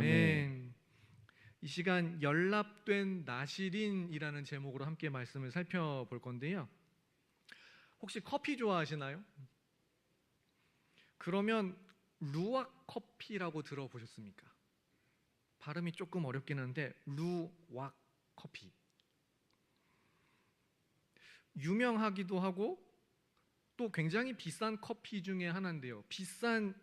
아멘. 이 시간 연락된 나시린이라는 제목으로 함께 말씀을 살펴볼 건데요. 혹시 커피 좋아하시나요? 그러면 루악 커피라고 들어보셨습니까? 발음이 조금 어렵긴 한데 루악 커피. 유명하기도 하고 또 굉장히 비싼 커피 중에 하나인데요. 비싼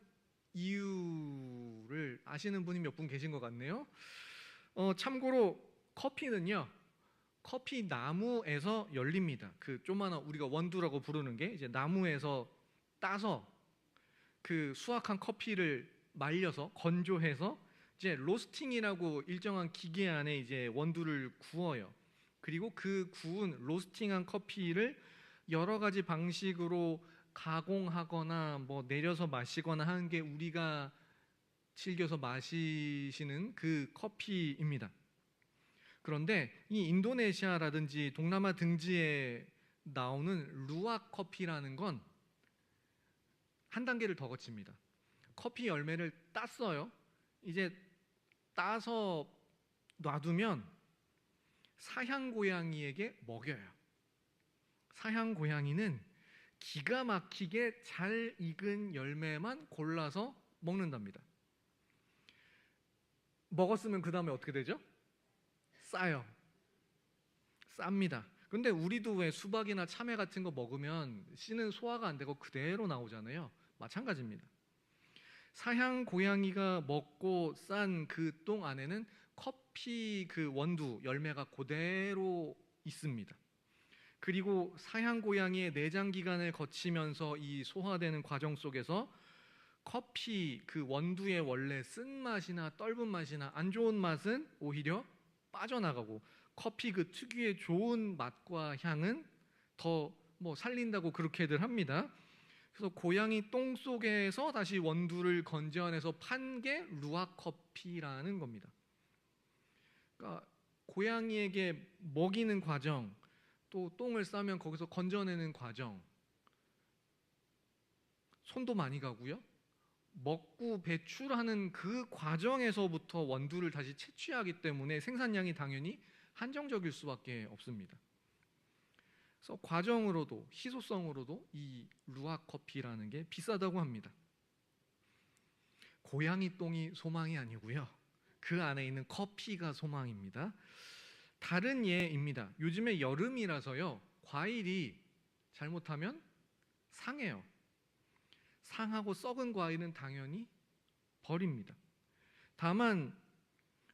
이유를 아시는 분이 몇 분 계신 것 같네요. 어, 참고로 커피는요. 커피 나무에서 열립니다. 그 조만한 우리가 원두라고 부르는 게 이제 나무에서 따서 그 수확한 커피를 말려서 건조해서 이제 로스팅이라고 일정한 기계 안에 이제 원두를 구워요. 그리고 그 구운 로스팅한 커피를 여러 가지 방식으로 가공하거나 뭐 내려서 마시거나 하는 게 우리가 즐겨서 마시시는 그 커피입니다. 그런데 이 인도네시아라든지 동남아 등지에 나오는 루악 커피라는 건 한 단계를 더 거칩니다. 커피 열매를 땄어요. 이제 따서 놔두면 사향 고양이에게 먹여요. 사향 고양이는 기가 막히게 잘 익은 열매만 골라서 먹는답니다. 먹었으면 그 다음에 어떻게 되죠? 싸요. 쌉니다. 근데 우리도 왜 수박이나 참외 같은 거 먹으면 씨는 소화가 안 되고 그대로 나오잖아요. 마찬가지입니다. 사향 고양이가 먹고 싼 그 똥 안에는 커피 그 원두 열매가 그대로 있습니다. 그리고 사향 고양이의 내장 기관을 거치면서 이 소화되는 과정 속에서 커피 그 원두의 원래 쓴 맛이나 떫은 맛이나 안 좋은 맛은 오히려 빠져나가고 커피 그 특유의 좋은 맛과 향은 더 뭐 살린다고 그렇게들 합니다. 그래서 고양이 똥 속에서 다시 원두를 건져내서 판 게 루아 커피라는 겁니다. 그러니까 고양이에게 먹이는 과정, 또 똥을 싸면 거기서 건져내는 과정, 손도 많이 가고요. 먹고 배출하는 그 과정에서부터 원두를 다시 채취하기 때문에 생산량이 당연히 한정적일 수밖에 없습니다. 그래서 과정으로도 희소성으로도 이 루아 커피라는 게 비싸다고 합니다. 고양이 똥이 소망이 아니고요. 그 안에 있는 커피가 소망입니다. 다른 예입니다. 요즘에 여름이라서요. 과일이 잘못하면 상해요. 상하고 썩은 과일은 당연히 버립니다. 다만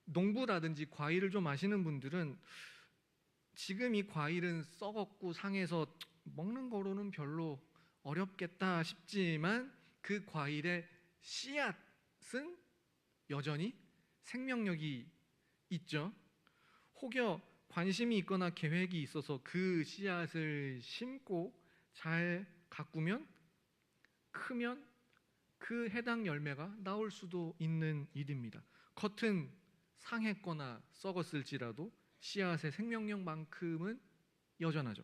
농부라든지 과일을 좀 아시는 분들은 지금 이 과일은 썩었고 상해서 먹는 거로는 별로 어렵겠다 싶지만 그 과일의 씨앗은 여전히 생명력이 있죠. 혹여 관심이 있거나 계획이 있어서 그 씨앗을 심고 잘 가꾸면 크면 그 해당 열매가 나올 수도 있는 일입니다. 겉은 상했거나 썩었을지라도 씨앗의 생명력만큼은 여전하죠.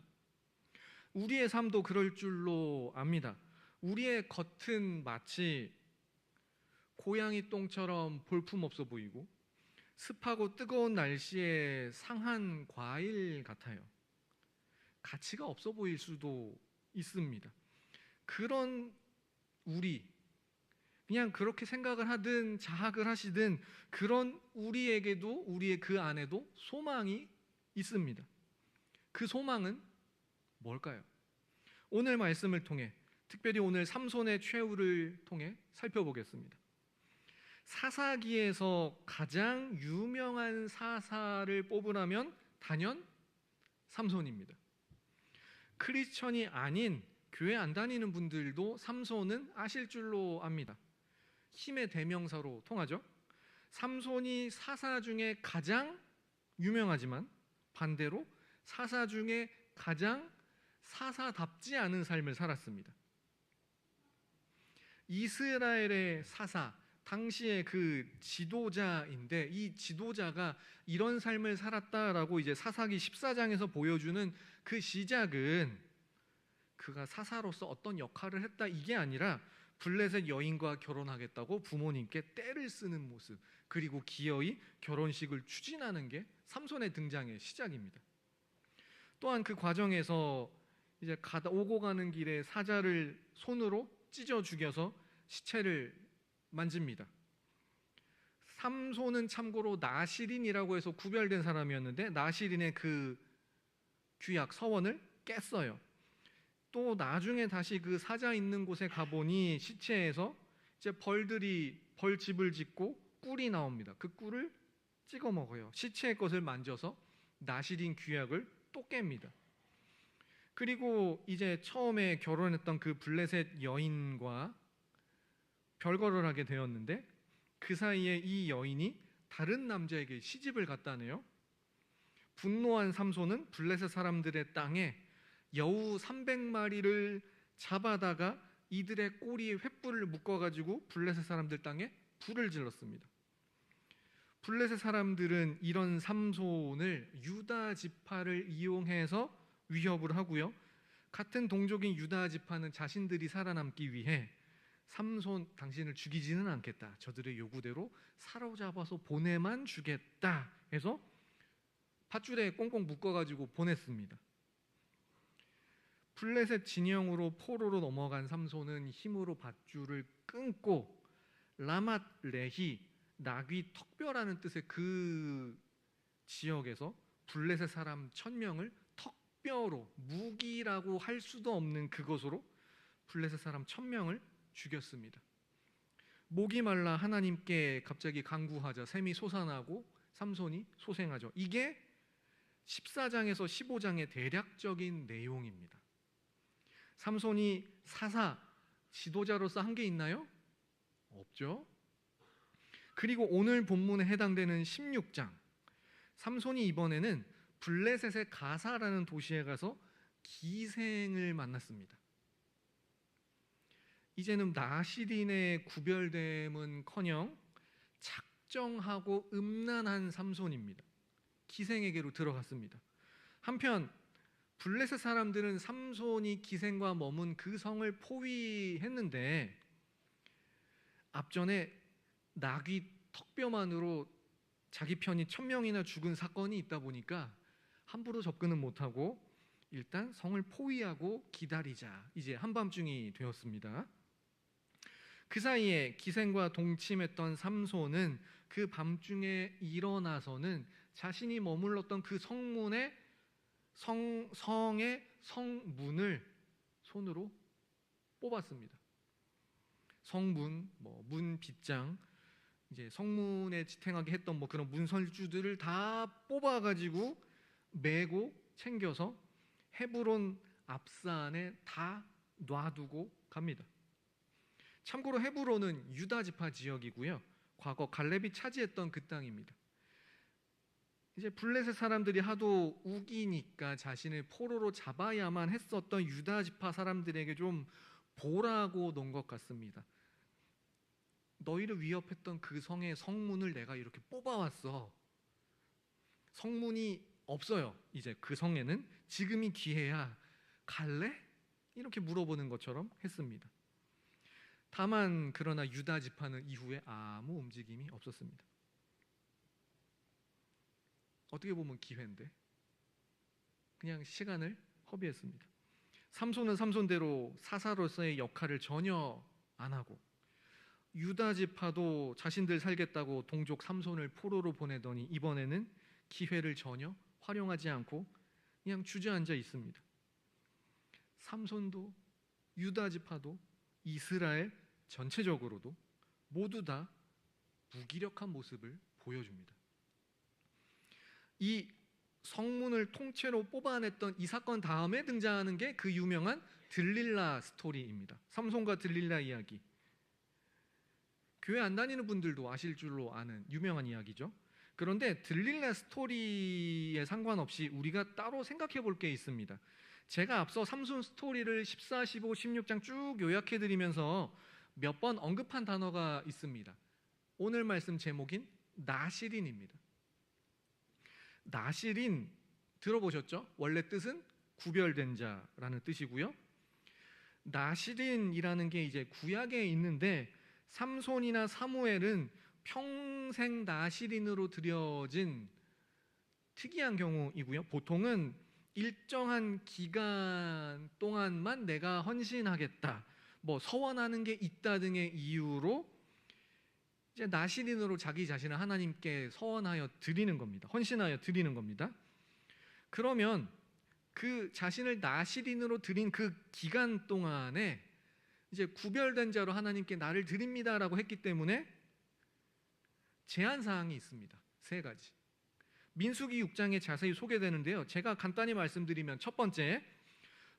우리의 삶도 그럴 줄로 압니다. 우리의 겉은 마치 고양이 똥처럼 볼품 없어 보이고 습하고 뜨거운 날씨에 상한 과일 같아요. 가치가 없어 보일 수도 있습니다. 그런 우리 그냥 그렇게 생각을 하든 자학을 하시든 그런 우리에게도 우리의 그 안에도 소망이 있습니다. 그 소망은 뭘까요? 오늘 말씀을 통해 특별히 오늘 삼손의 최후를 통해 살펴보겠습니다. 사사기에서 가장 유명한 사사를 뽑으라면 단연 삼손입니다. 크리스천이 아닌 교회 안 다니는 분들도 삼손은 아실 줄로 압니다. 힘의 대명사로 통하죠. 삼손이 사사 중에 가장 유명하지만 반대로 사사 중에 가장 사사답지 않은 삶을 살았습니다. 이스라엘의 사사 당시의 그 지도자인데 이 지도자가 이런 삶을 살았다라고 이제 사사기 14장에서 보여주는 그 시작은 그가 사사로서 어떤 역할을 했다 이게 아니라 블레셋 여인과 결혼하겠다고 부모님께 때를 쓰는 모습 그리고 기어이 결혼식을 추진하는 게 삼손의 등장의 시작입니다. 또한 그 과정에서 이제 가다 오고 가는 길에 사자를 손으로 찢어 죽여서 시체를 만집니다. 삼손은 참고로 나시린이라고 해서 구별된 사람이었는데 나시린의 그 규약 서원을 깼어요. 또 나중에 다시 그 사자 있는 곳에 가보니 시체에서 이제 벌들이 벌집을 짓고 꿀이 나옵니다. 그 꿀을 찍어 먹어요. 시체의 것을 만져서 나시린 규약을 또 깹니다. 그리고 이제 처음에 결혼했던 그 블레셋 여인과 별거를 하게 되었는데 그 사이에 이 여인이 다른 남자에게 시집을 갔다네요. 분노한 삼손은 블레셋 사람들의 땅에 여우 300마리를 잡아다가 이들의 꼬리에 횃불을 묶어 가지고 블레셋 사람들 땅에 불을 질렀습니다. 블레셋 사람들은 이런 삼손을 유다 지파를 이용해서 위협을 하고요. 같은 동족인 유다 지파는 자신들이 살아남기 위해 삼손 당신을 죽이지는 않겠다. 저들의 요구대로 사로잡아서 보내만 주겠다. 해서 밧줄에 꽁꽁 묶어 가지고 보냈습니다. 블레셋 진영으로 포로로 넘어간 삼손은 힘으로 밧줄을 끊고 라맛 레히 나귀 턱뼈라는 뜻의 그 지역에서 블레셋 사람 천 명을 턱뼈로 무기라고 할 수도 없는 그것으로 블레셋 사람 천 명을 죽였습니다. 목이 말라 하나님께 갑자기 간구하자 샘이 솟아나고 삼손이 소생하죠. 이게 14장에서 15장의 대략적인 내용입니다. 삼손이 사사 지도자로서 한 게 있나요? 없죠. 그리고 오늘 본문에 해당되는 16장 삼손이 이번에는 블레셋의 가사라는 도시에 가서 기생을 만났습니다. 이제는 나시린의 구별됨은커녕 작정하고 음란한 삼손입니다. 기생에게로 들어갔습니다. 한편 블레셋 사람들은 삼손이 기생과 머문 그 성을 포위했는데 앞전에 나귀 턱뼈만으로 자기 편이 천 명이나 죽은 사건이 있다 보니까 함부로 접근은 못하고 일단 성을 포위하고 기다리자. 이제 한밤중이 되었습니다. 그 사이에 기생과 동침했던 삼손은 그 밤중에 일어나서는 자신이 머물렀던 그 성문의 성, 성의 성문을 손으로 뽑았습니다. 성문, 뭐 문 빗장, 이제 성문에 지탱하게 했던 뭐 그런 문설주들을 다 뽑아가지고 메고 챙겨서 헤브론 앞산에 다 놔두고 갑니다. 참고로 헤브론은 유다 지파 지역이고요. 과거 갈렙이 차지했던 그 땅입니다. 이제 블레셋 사람들이 하도 우기니까 자신을 포로로 잡아야만 했었던 유다 지파 사람들에게 좀 보라고 놓은 것 같습니다. 너희를 위협했던 그 성의 성문을 내가 이렇게 뽑아왔어. 성문이 없어요. 이제 그 성에는 지금이 기회야. 갈래? 이렇게 물어보는 것처럼 했습니다. 다만 그러나 유다 지파는 이후에 아무 움직임이 없었습니다. 어떻게 보면 기회인데 그냥 시간을 허비했습니다. 삼손은 삼손대로 사사로서의 역할을 전혀 안 하고 유다 지파도 자신들 살겠다고 동족 삼손을 포로로 보내더니 이번에는 기회를 전혀 활용하지 않고 그냥 주저앉아 있습니다. 삼손도 유다 지파도 이스라엘 전체적으로도 모두 다 무기력한 모습을 보여줍니다. 이 성문을 통째로 뽑아냈던 이 사건 다음에 등장하는 게 그 유명한 들릴라 스토리입니다. 삼손과 들릴라 이야기. 교회 안 다니는 분들도 아실 줄로 아는 유명한 이야기죠. 그런데 들릴라 스토리에 상관없이 우리가 따로 생각해 볼 게 있습니다. 제가 앞서 삼손 스토리를 14, 15, 16장 쭉 요약해 드리면서 몇 번 언급한 단어가 있습니다. 오늘 말씀 제목인 나시린입니다. 나시린 들어보셨죠? 원래 뜻은 구별된 자라는 뜻이고요. 나시린이라는 게 이제 구약에 있는데 삼손이나 사무엘은 평생 나시린으로 드려진 특이한 경우이고요. 보통은 일정한 기간 동안만 내가 헌신하겠다. 뭐 서원하는 게 있다 등의 이유로 이제 나시린으로 자기 자신을 하나님께 서원하여 드리는 겁니다. 헌신하여 드리는 겁니다. 그러면 그 자신을 나시린으로 드린 그 기간 동안에 이제 구별된 자로 하나님께 나를 드립니다라고 했기 때문에 제한 사항이 있습니다. 세 가지. 민수기 6장에 자세히 소개되는데요. 제가 간단히 말씀드리면 첫 번째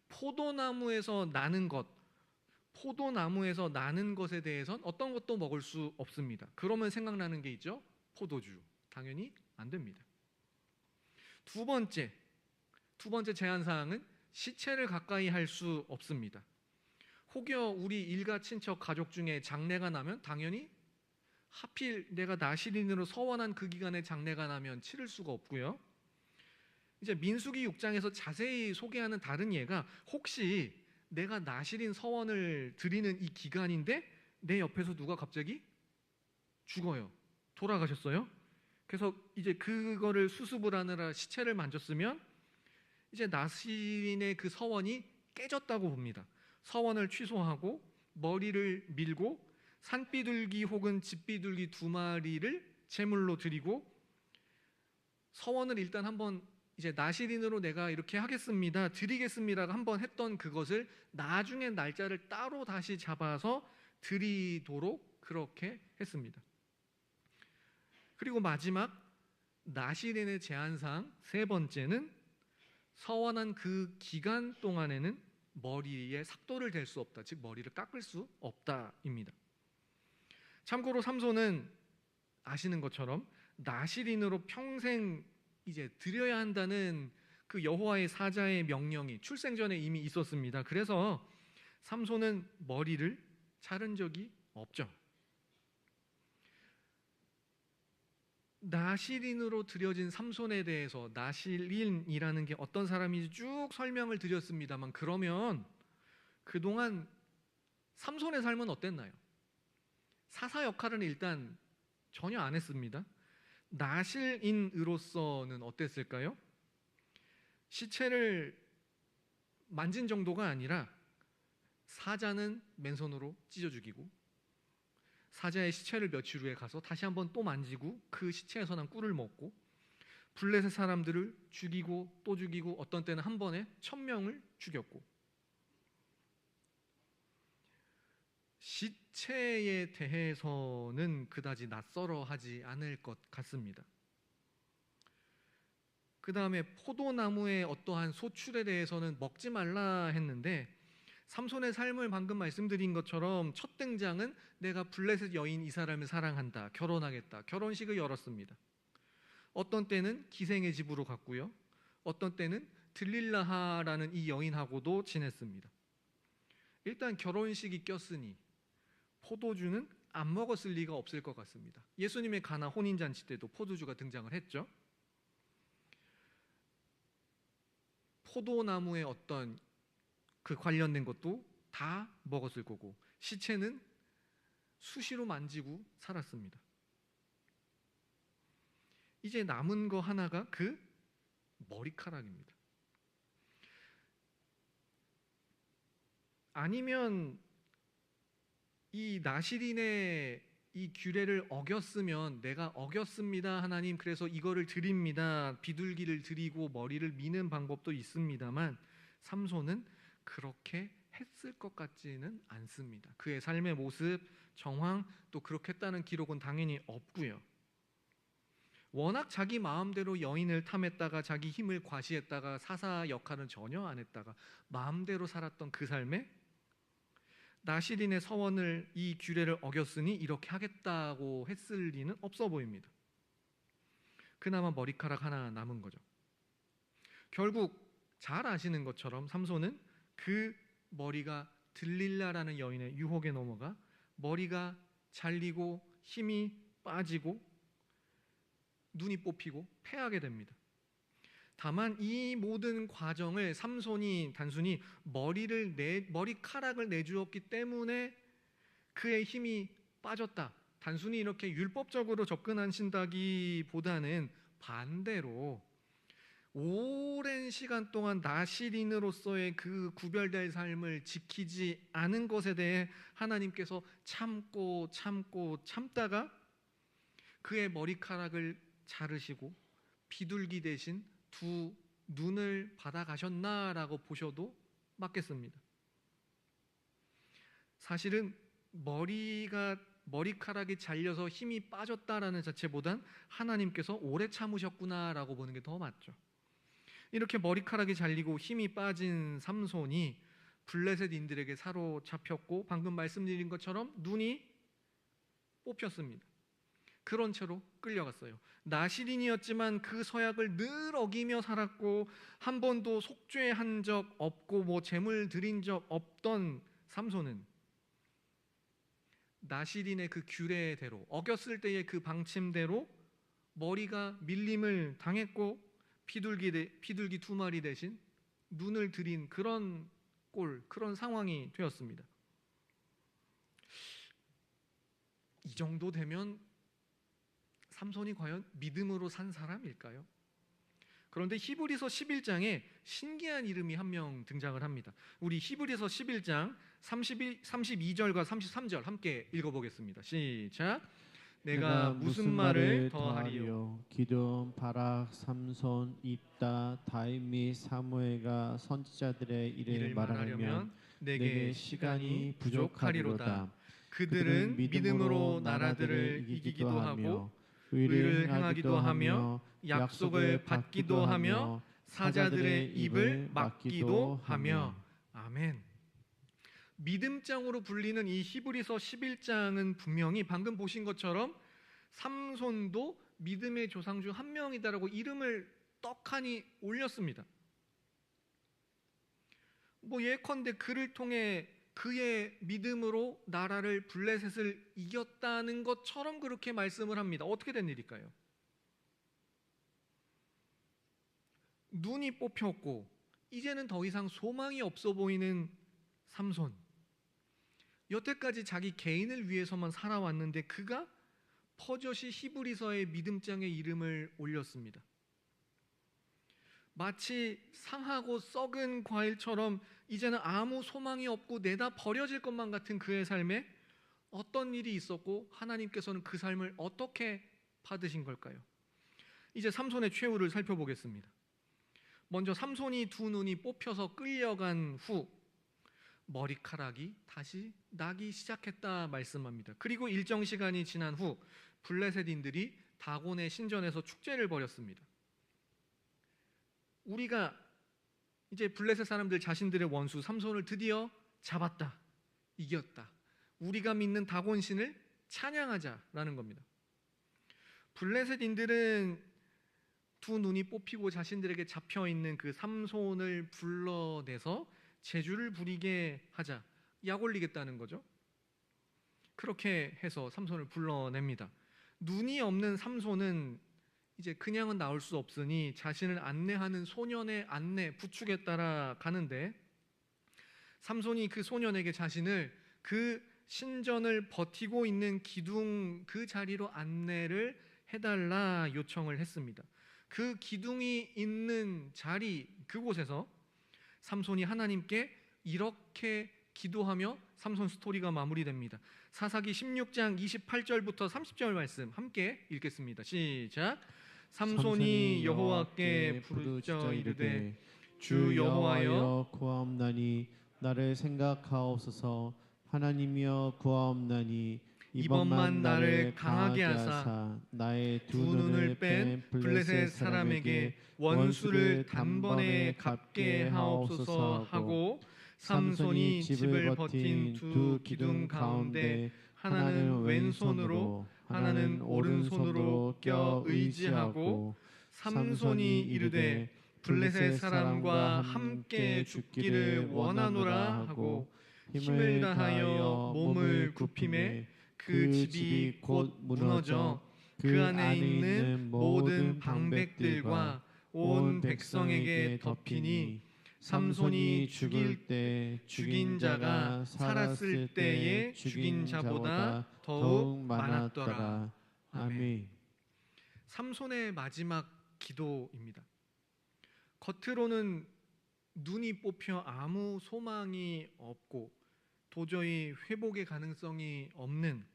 포도나무에서 나는 것 포도나무에서 나는 것에 대해선 어떤 것도 먹을 수 없습니다. 그러면 생각나는 게 있죠. 포도주. 당연히 안 됩니다. 두 번째 두 번째 제한 사항은 시체를 가까이 할 수 없습니다. 혹여 우리 일가 친척 가족 중에 장례가 나면 당연히 하필 내가 나시린으로 서원한 그 기간에 장례가 나면 치를 수가 없고요. 이제 민수기 6장에서 자세히 소개하는 다른 예가 혹시 내가 나시린 서원을 드리는 이 기간인데 내 옆에서 누가 갑자기 죽어요. 돌아가셨어요. 그래서 이제 그거를 수습을 하느라 시체를 만졌으면 이제 나시린의 그 서원이 깨졌다고 봅니다. 서원을 취소하고 머리를 밀고 산비둘기 혹은 집비둘기 두 마리를 제물로 드리고 서원을 일단 한번 이제 나시린으로 내가 이렇게 하겠습니다. 드리겠습니다가 한번 했던 그것을 나중에 날짜를 따로 다시 잡아서 드리도록 그렇게 했습니다. 그리고 마지막 나시린의 제한사항 세 번째는 서원한 그 기간 동안에는 머리에 삭도를 댈 수 없다. 즉 머리를 깎을 수 없다입니다. 참고로 삼손은 아시는 것처럼 나시린으로 평생 이제 드려야 한다는 그 여호와의 사자의 명령이 출생 전에 이미 있었습니다. 그래서 삼손은 머리를 자른 적이 없죠. 나시린으로 드려진 삼손에 대해서 나시린이라는 게 어떤 사람인지 쭉 설명을 드렸습니다만 그러면 그동안 삼손의 삶은 어땠나요? 사사 역할은 일단 전혀 안 했습니다. 나실인으로서는 어땠을까요? 시체를 만진 정도가 아니라 사자는 맨손으로 찢어 죽이고 사자의 시체를 며칠 후에 가서 다시 한번 또 만지고 그 시체에서 난 꿀을 먹고 블레셋 사람들을 죽이고 또 죽이고 어떤 때는 한 번에 천 명을 죽였고 시체에 대해서는 그다지 낯설어 하지 않을 것 같습니다. 그 다음에 포도나무의 어떠한 소출에 대해서는 먹지 말라 했는데 삼손의 삶을 방금 말씀드린 것처럼 첫 등장은 내가 블레셋 여인 이 사람을 사랑한다 결혼하겠다 결혼식을 열었습니다. 어떤 때는 기생의 집으로 갔고요. 어떤 때는 들릴라하라는 이 여인하고도 지냈습니다. 일단 결혼식이 꼈으니 포도주는 안 먹었을 리가 없을 것 같습니다. 예수님의 가나 혼인 잔치 때도 포도주가 등장을 했죠. 포도나무의 어떤 그 관련된 것도 다 먹었을 거고 시체는 수시로 만지고 살았습니다. 이제 남은 거 하나가 그 머리카락입니다. 아니면 이 나시린의 이 규례를 어겼으면 내가 어겼습니다 하나님. 그래서 이거를 드립니다. 비둘기를 드리고 머리를 미는 방법도 있습니다만 삼손은 그렇게 했을 것 같지는 않습니다. 그의 삶의 모습 정황 또 그렇게 했다는 기록은 당연히 없고요. 워낙 자기 마음대로 여인을 탐했다가 자기 힘을 과시했다가 사사 역할은 전혀 안 했다가 마음대로 살았던 그 삶에 나시린의 서원을 이 규례를 어겼으니 이렇게 하겠다고 했을 리는 없어 보입니다. 그나마 머리카락 하나 남은 거죠. 결국 잘 아시는 것처럼 삼손은 그 머리가 들릴라라는 여인의 유혹에 넘어가 머리가 잘리고 힘이 빠지고 눈이 뽑히고 패하게 됩니다. 다만 이 모든 과정을 삼손이 단순히 머리를 내 머리카락을 내주었기 때문에 그의 힘이 빠졌다. 단순히 이렇게 율법적으로 접근하신다기보다는 반대로 오랜 시간 동안 나시린으로서의 그 구별될 삶을 지키지 않은 것에 대해 하나님께서 참고 참고 참다가 그의 머리카락을 자르시고 비둘기 대신 두 눈을 받아 가셨나라고 보셔도 맞겠습니다. 사실은 머리가 머리카락이 잘려서 힘이 빠졌다라는 자체보단 하나님께서 오래 참으셨구나라고 보는 게 더 맞죠. 이렇게 머리카락이 잘리고 힘이 빠진 삼손이 블레셋인들에게 사로잡혔고 방금 말씀드린 것처럼 눈이 뽑혔습니다. 그런 채로 끌려갔어요. 나시린이었지만 그 서약을 늘 어기며 살았고 한 번도 속죄한 적 없고 뭐 재물 드린 적 없던 삼손은 나시린의 그 규례대로 어겼을 때의 그 방침대로 머리가 밀림을 당했고 피둘기 대, 피둘기 두 마리 대신 눈을 들인 그런 꼴 그런 상황이 되었습니다. 이 정도 되면 삼손이 과연 믿음으로 산 사람일까요? 그런데 히브리서 11장에 신기한 이름이 한 명 등장을 합니다. 우리 히브리서 11장 31, 32절과 33절 함께 읽어보겠습니다. 시작. 내가 무슨 말을 더하리요? 기돔, 바락, 삼손, 입다, 다윗 및 사무엘과 선지자들의 일을 말하려면 내게 시간이. 부족하리로다. 그들은 믿음으로 나라들을 이기기도 하고 의를 행하기도 하며 약속을 받기도 하며 사자들의 입을 막기도 하며 아멘. 믿음장으로 불리는 이 히브리서 11장은 분명히 방금 보신 것처럼 삼손도 믿음의 조상 중 한 명이다라고 이름을 떡하니 올렸습니다. 뭐 예컨대 그를 통해 그의 믿음으로 나라를 블레셋을 이겼다는 것처럼 그렇게 말씀을 합니다. 어떻게 된 일일까요? 눈이 뽑혔고 이제는 더 이상 소망이 없어 보이는 삼손. 여태까지 자기 개인을 위해서만 살아왔는데 그가 퍼젓이 히브리서의 믿음장에 이름을 올렸습니다. 마치 상하고 썩은 과일처럼 이제는 아무 소망이 없고 내다 버려질 것만 같은 그의 삶에 어떤 일이 있었고 하나님께서는 그 삶을 어떻게 받으신 걸까요? 이제 삼손의 최후를 살펴보겠습니다. 먼저 삼손이 두 눈이 뽑혀서 끌려간 후 머리카락이 다시 나기 시작했다 말씀합니다. 그리고 일정 시간이 지난 후 블레셋인들이 다곤의 신전에서 축제를 벌였습니다. 우리가 이제 블레셋 사람들 자신들의 원수 삼손을 드디어 잡았다. 이겼다. 우리가 믿는 다곤 신을 찬양하자라는 겁니다. 블레셋인들은 두 눈이 뽑히고 자신들에게 잡혀 있는 그 삼손을 불러내서 제주를 부리게 하자. 약 올리겠다는 거죠. 그렇게 해서 삼손을 불러냅니다. 눈이 없는 삼손은 이제 그냥은 나올 수 없으니 자신을 안내하는 소년의 안내 부축에 따라 가는데 삼손이 그 소년에게 자신을 그 신전을 버티고 있는 기둥 그 자리로 안내를 해달라 요청을 했습니다. 그 기둥이 있는 자리 그곳에서 삼손이 하나님께 이렇게 기도하며 삼손 스토리가 마무리됩니다. 사사기 16장 28절부터 30절 말씀 함께 읽겠습니다. 시작. 삼손이 여호와께 부르짖어 이르되 주 여호와여 구하옵나니 나를 생각하옵소서. 하나님이여 구하옵나니 이번만 나를 강하게 하사 나의 두 눈을 뺀 블레셋 사람에게 원수를 단번에 갚게 하옵소서 하고 삼손이 집을 버틴 두 기둥 가운데 하나는 왼손으로 하나는 오른손으로 껴 의지하고 삼손이 이르되 블레셋 사람과 함께 죽기를 원하노라 하고 힘을 다하여 몸을 굽힘에 그 집이 곧 무너져 그 안에 있는 모든 방백들과 온 백성에게 덮이니 삼손이 죽일 때 죽인 자가 살았을 때의 죽인 자보다 더욱 많았더라. 아멘. 삼손의 마지막 기도입니다. 겉으로는 눈이 뽑혀 아무 소망이 없고 도저히 회복의 가능성이 없는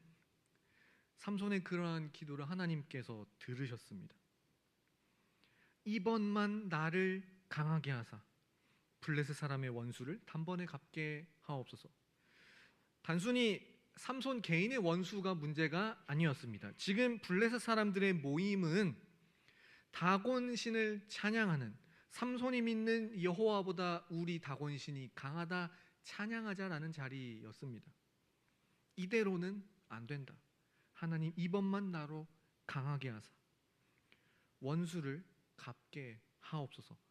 삼손의 그러한 기도를 하나님께서 들으셨습니다. 이번만 나를 강하게 하사 블레셋 사람의 원수를 단번에 갚게 하옵소서. 단순히 삼손 개인의 원수가 문제가 아니었습니다. 지금 블레셋 사람들의 모임은 다곤 신을 찬양하는 삼손이 믿는 여호와보다 우리 다곤 신이 강하다 찬양하자라는 자리였습니다. 이대로는 안 된다. 하나님 이번만 나로 강하게 하사 원수를 갚게 하옵소서.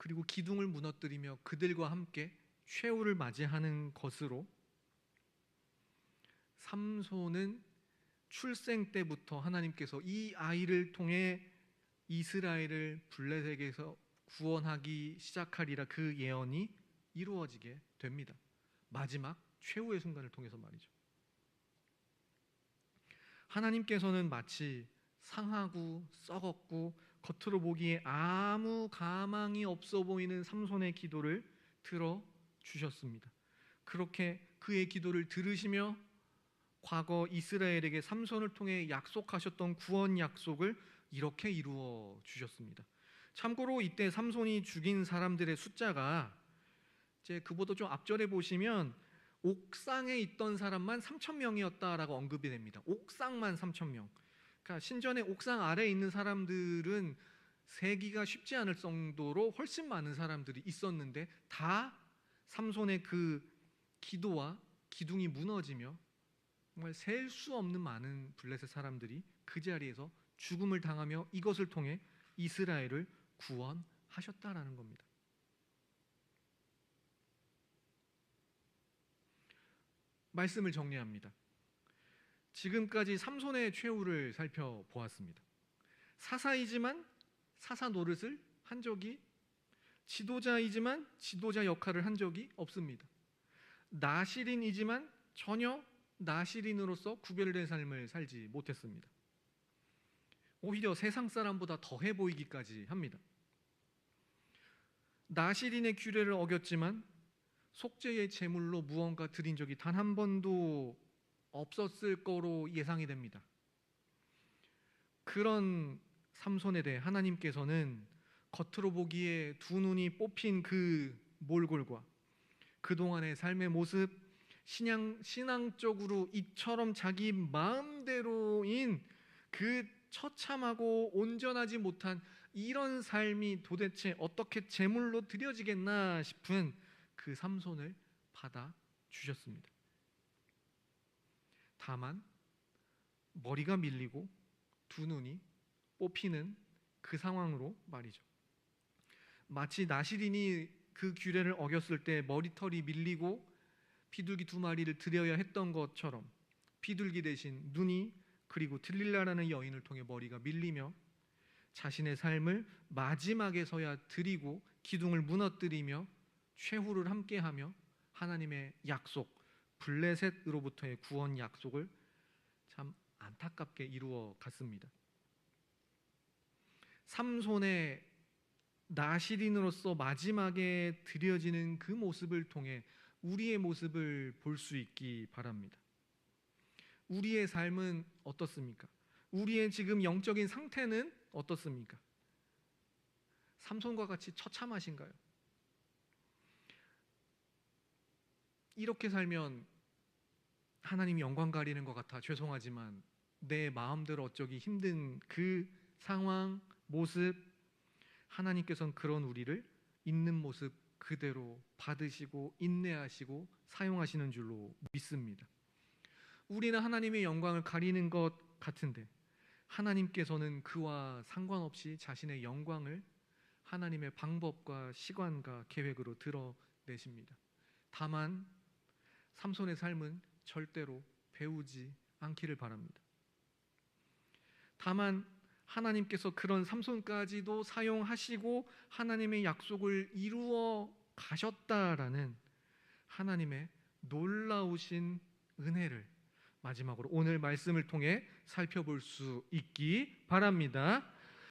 그리고 기둥을 무너뜨리며 그들과 함께 최후를 맞이하는 것으로 삼손은 출생 때부터 하나님께서 이 아이를 통해 이스라엘을 블레셋에게서 구원하기 시작하리라 그 예언이 이루어지게 됩니다. 마지막 최후의 순간을 통해서 말이죠. 하나님께서는 마치 상하고 썩었고 겉으로 보기에 아무 가망이 없어 보이는 삼손의 기도를 들어 주셨습니다. 그렇게 그의 기도를 들으시며 과거 이스라엘에게 삼손을 통해 약속하셨던 구원 약속을 이렇게 이루어 주셨습니다. 참고로 이때 삼손이 죽인 사람들의 숫자가 이제 그보다 좀 앞절에 보시면 옥상에 있던 사람만 3천 명이었다라고 언급이 됩니다. 옥상만 3천 명. 그러니까 신전의 옥상 아래에 있는 사람들은 세기가 쉽지 않을 정도로 훨씬 많은 사람들이 있었는데 다 삼손의 그 기도와 기둥이 무너지며 정말 셀 수 없는 많은 블레셋 사람들이 그 자리에서 죽음을 당하며 이것을 통해 이스라엘을 구원하셨다라는 겁니다. 말씀을 정리합니다. 지금까지 삼손의 최후를 살펴보았습니다. 사사이지만 사사 노릇을 한 적이 지도자이지만 지도자 역할을 한 적이 없습니다. 나시린이지만 전혀 나시린으로서 구별된 삶을 살지 못했습니다. 오히려 세상 사람보다 더해 보이기까지 합니다. 나시린의 규례를 어겼지만 속죄의 제물로 무언가 드린 적이 단 한 번도 없었을 거로 예상이 됩니다. 그런 삼손에 대해 하나님께서는 겉으로 보기에 두 눈이 뽑힌 그 몰골과 그동안의 삶의 모습 신앙 신앙적으로 이처럼 자기 마음대로인 그 처참하고 온전하지 못한 이런 삶이 도대체 어떻게 제물로 드려지겠나 싶은 그 삼손을 받아 주셨습니다. 다만 머리가 밀리고 두 눈이 뽑히는 그 상황으로 말이죠. 마치 나시린이 그 규례를 어겼을 때 머리털이 밀리고 비둘기 두 마리를 드려야 했던 것처럼 비둘기 대신 눈이 그리고 들릴라라는 여인을 통해 머리가 밀리며 자신의 삶을 마지막에 서야 드리고 기둥을 무너뜨리며 최후를 함께하며 하나님의 약속 블레셋으로부터의 구원 약속을 참 안타깝게 이루어 갔습니다. 삼손의 나시린으로서 마지막에 드려지는 그 모습을 통해 우리의 모습을 볼 수 있기 바랍니다. 우리의 삶은 어떻습니까? 우리의 지금 영적인 상태는 어떻습니까? 삼손과 같이 처참하신가요? 이렇게 살면 하나님이 영광 가리는 것 같아 죄송하지만 내 마음대로 어쩌기 힘든 그 상황, 모습 하나님께서는 그런 우리를 있는 모습 그대로 받으시고 인내하시고 사용하시는 줄로 믿습니다. 우리는 하나님의 영광을 가리는 것 같은데 하나님께서는 그와 상관없이 자신의 영광을 하나님의 방법과 시간과 계획으로 드러내십니다. 다만 삼손의 삶은 절대로 배우지 않기를 바랍니다. 다만 하나님께서 그런 삼손까지도 사용하시고 하나님의 약속을 이루어 가셨다라는 하나님의 놀라우신 은혜를 마지막으로 오늘 말씀을 통해 살펴볼 수 있기 바랍니다.